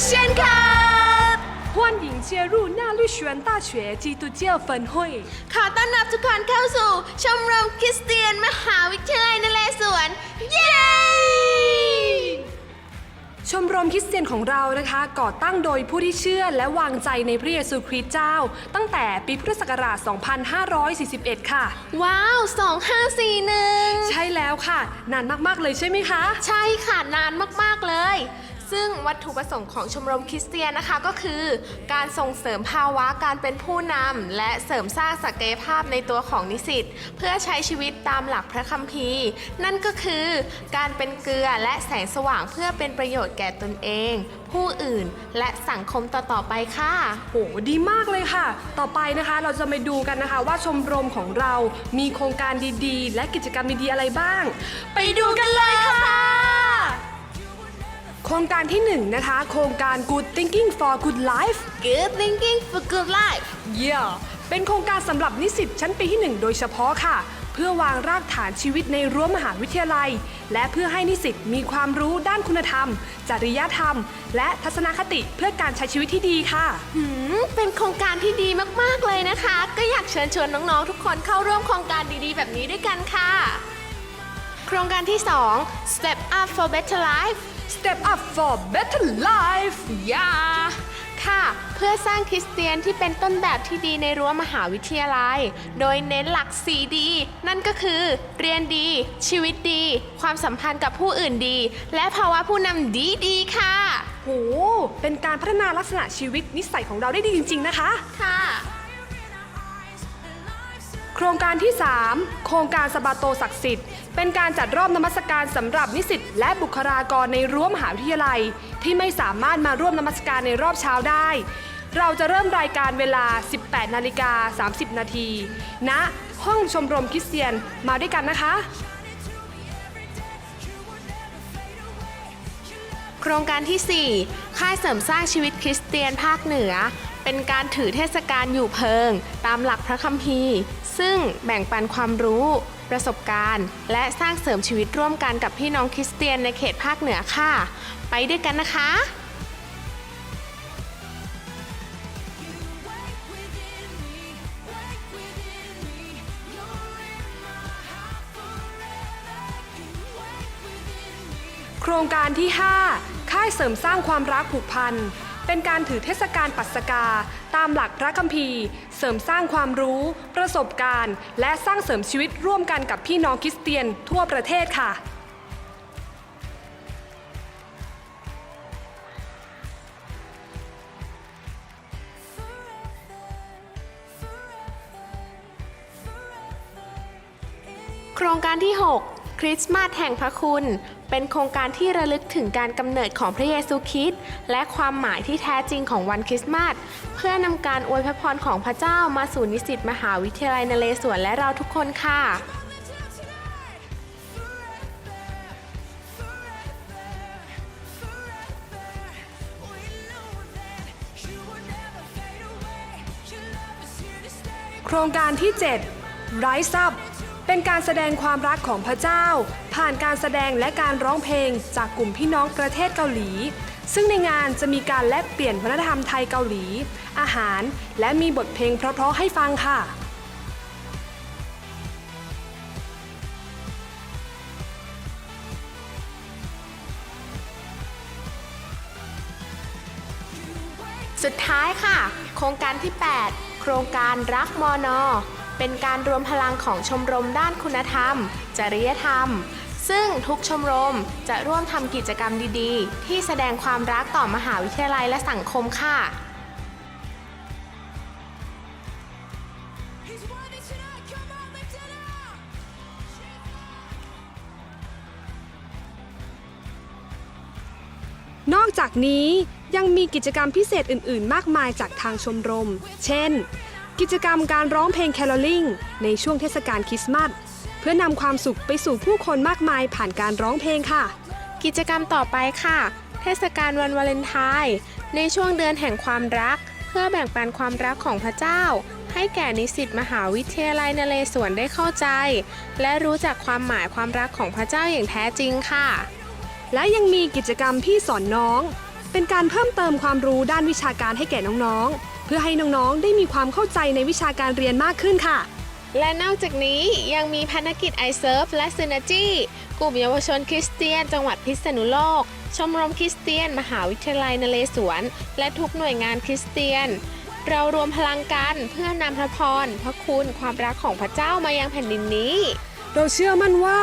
เช่นครับ 欢迎加入纳律学大学基督教分会。 ขอต้อนรับทุกคนเข้าสู่ ชมรมคริสเตียน มหาวิทยาลัยนเรศวร เย้ ชมรมคริสเตียนของเรานะคะ ก่อตั้งโดยผู้ที่เชื่อและวางใจในพระเยซูคริสต์เจ้า ตั้งแต่ปีพุทธศักราช 2541 ค่ะ ว้าว 2541 ใช่แล้วค่ะ นานมาก ๆ เลยใช่ไหมคะ ใช่ค่ะ นานมาก ๆ เลย ซึ่งวัตถุประสงค์ของชมรมคริสเตียนนะคะก็คือ การส่งเสริมภาวะการเป็นผู้นำและเสริมสร้างศักยภาพในตัวของนิสิตเพื่อใช้ชีวิตตามหลักพระคัมภีร์ นั่นก็คือการเป็นเกลือและแสงสว่างเพื่อเป็นประโยชน์แก่ตนเอง ผู้อื่นและสังคมต่อๆไปค่ะโหดีมากเลยค่ะ ต่อไปนะคะเราจะมาดูกันนะคะว่าชมรมของเรามีโครงการดีๆ และกิจกรรมดีๆอะไรบ้าง ไปดูกันเลยค่ะ โครงการที่หนึ่งนะคะ โครงการ Good Thinking for Good Life Good thinking for good life Yeah เป็นโครงการสำหรับนิสิตชั้นปีที่ 1 โดยเฉพาะค่ะ เพื่อวางรากฐานชีวิตในรั้วมหาวิทยาลัย และเพื่อให้นิสิตมีความรู้ด้านคุณธรรม จริยธรรม และทัศนคติเพื่อการใช้ชีวิตที่ดีค่ะ หืม เป็นโครงการที่ดีมาก ๆ เลยนะคะ ก็อยากเชิญชวนน้อง ๆ ทุกคนเข้าร่วมโครงการดีๆ แบบนี้ด้วยกันค่ะ โครงการที่ 2 Step Up for Better Life Step up for better life ยาค่ะ เพื่อสร้างคริสเตียนที่เป็นต้นแบบที่ดีในรั้วมหาวิทยาลัย โดยเน้นหลัก 4D นั่นก็คือเรียนดี ชีวิตดี ความสัมพันธ์กับผู้อื่นดี และภาวะผู้นำดีดีๆค่ะ โห เป็นการพัฒนาลักษณะชีวิตนิสัยของเราได้ดีจริง ๆ นะคะ ค่ะ โครงการที่ 3 โครงการสบาโตศักดิ์สิทธิ์ เป็นการจัดรอบนมัสการสำหรับนิสิตและบุคลากรในรั้วมหาวิทยาลัย ที่ไม่สามารถมาร่วมนมัสการในรอบเช้าได้ เราจะเริ่มรายการเวลา 18 นาฬิกา 30 นาทีณห้องชมรมคริสเตียนมาด้วยกันนะคะ โครงการที่ 4 ค่ายเสริมสร้างชีวิตคริสเตียนภาคเหนือ เป็นการถือเทศกาลอยู่เพิง ตามหลักพระคัมภีร์ ซึ่งแบ่งปันความรู้ ประสบการณ์ และสร้างเสริมชีวิตร่วมกันกับพี่น้องคริสเตียนในเขตภาคเหนือค่ะ ไปด้วยกันนะคะโครงการที่ 5 ค่ายเสริมสร้างความรักผูกพัน เป็นการถือเทศกาลปัสกา ตามหลักพระคัมภีร์ เสริมสร้างความรู้ ประสบการณ์ และสร้างเสริมชีวิตร่วมกันกับพี่น้องคริสเตียนทั่วประเทศค่ะโครงการที่ 6 คริสต์มาสแห่งพระคุณ เป็นโครงการที่ระลึกถึงการกำเนิดของพระเยซูคริสต์และความหมายที่แท้จริงของวันคริสต์มาสเพื่อนำการอวยพระพรของพระเจ้ามาสู่นิสิตมหาวิทยาลัยนเรศวรและเราทุกคนค่ะโครงการที่ 7 Rise Up เป็นการแสดงความรักของพระเจ้า ผ่านการแสดงและการร้องเพลงจากกลุ่มพี่น้องประเทศเกาหลี ซึ่งในงานจะมีการแลกเปลี่ยนวัฒนธรรมไทยเกาหลี อาหาร และมีบทเพลงเพราะๆให้ฟังค่ะสุดท้ายค่ะ โครงการที่ 8 โครงการรักมอนอ เป็นการรวมพลังของชมรมด้านคุณธรรม จริยธรรม ซึ่งทุกชมรมจะร่วมทำกิจกรรมดีๆ ที่แสดงความรักต่อมหาวิทยาลัยและสังคมค่ะ นอกจากนี้ยังมีกิจกรรมพิเศษอื่น ๆ มากมายจากทางชมรม เช่น กิจกรรมการร้องเพลงแคโรลลิงในช่วงเทศกาลคริสต์มาสเพื่อนำความสุขไปสู่ผู้คนมากมายผ่านการร้องเพลงค่ะ กิจกรรมต่อไปค่ะ เทศกาลวันวาเลนไทน์ในช่วงเดือนแห่งความรัก เพื่อแบ่งปันความรักของพระเจ้า ให้แก่นิสิตมหาวิทยาลัยนเรศวรได้เข้าใจ และรู้จักความหมายความรักของพระเจ้าอย่างแท้จริงค่ะ และยังมีกิจกรรมพี่สอนน้อง เป็นการเพิ่มเติมความรู้ด้านวิชาการให้แก่น้องๆเพื่อให้น้องๆ ได้มีความเข้าใจในวิชาการเรียนมากขึ้นค่ะ และนอกจากนี้ยังมีภารกิจ i s e r v และ Synergy กลุ่มเยาวชนคริสเตียน จังหวัดพิษณุโลก ชมรมคริสเตียน มหาวิทยาลัยนเรศวร และทุกหน่วยงานคริสเตียน เรารวมพลังกันเพื่อนำพระพร พระคุณความรักของพระเจ้ามายังแผ่นดินนี้ เราเชื่อมั่นว่า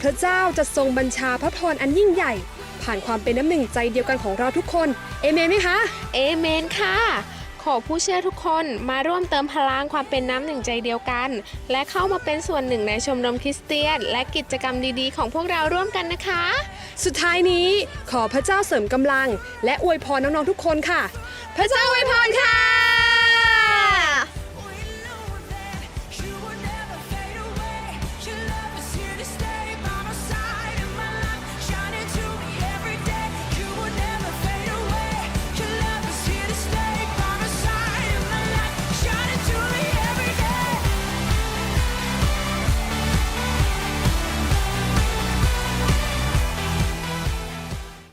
พระเจ้าจะทรงบัญชาพระพรอันยิ่งใหญ่ ผ่านความเป็นน้ำหนึ่งใจเดียวกันของเราทุกคน เอเมนไหมคะ เอเมนค่ะ ขอผู้เชื่อทุกคนมาร่วมเติมพลังความเป็นน้ำหนึ่งใจเดียวกัน และเข้ามาเป็นส่วนหนึ่งในชมรมคริสเตียน และกิจกรรมดีๆ ของพวกเราร่วมกันนะคะ สุดท้ายนี้ขอพระเจ้าเสริมกำลัง และอวยพรน้องๆทุกคนค่ะ พระเจ้าอวย